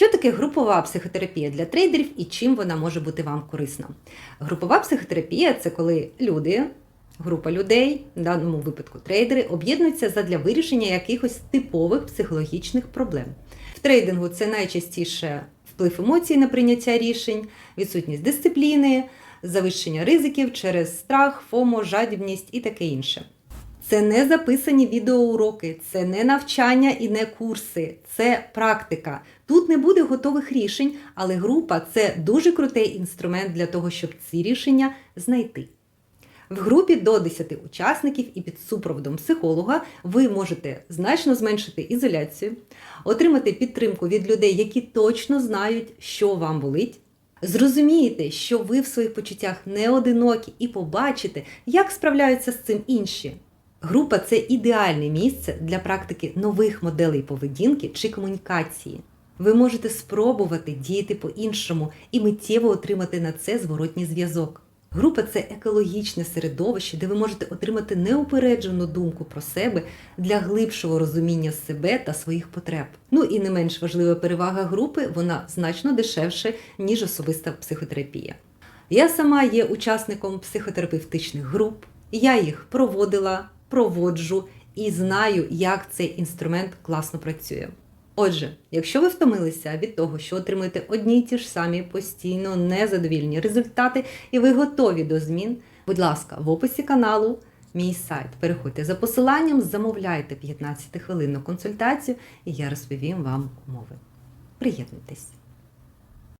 Що таке групова психотерапія для трейдерів і чим вона може бути вам корисна? Групова психотерапія це коли люди, група людей, в даному випадку трейдери, об'єднуються задля вирішення якихось типових психологічних проблем. В трейдингу це найчастіше вплив емоцій на прийняття рішень, відсутність дисципліни, завищення ризиків через страх, фомо, жадібність і таке інше. Це не записані відеоуроки, це не навчання і не курси, це практика. Тут не буде готових рішень, але група це дуже крутий інструмент для того, щоб ці рішення знайти. В групі до 10 учасників і під супроводом психолога ви можете значно зменшити ізоляцію, отримати підтримку від людей, які точно знають, що вам болить. Зрозумієте, що ви в своїх почуттях не одинокі, і побачите, як справляються з цим інші. Група це ідеальне місце для практики нових моделей поведінки чи комунікації. Ви можете спробувати діяти по-іншому і миттєво отримати на це зворотній зв'язок. Група це екологічне середовище, де ви можете отримати неупереджену думку про себе для глибшого розуміння себе та своїх потреб. Ну і не менш важлива перевага групи вона значно дешевше, ніж особиста психотерапія. Я сама є учасником психотерапевтичних груп, я їх проводила, проводжу і знаю, як цей інструмент класно працює. Отже, якщо ви втомилися від того, що отримуєте одні й ті ж самі постійно незадовільні результати, і ви готові до змін, будь ласка, в описі каналу мій сайт. Переходьте за посиланням, замовляйте 15-хвилинну консультацію, і я розповім вам умови. Приєднуйтесь!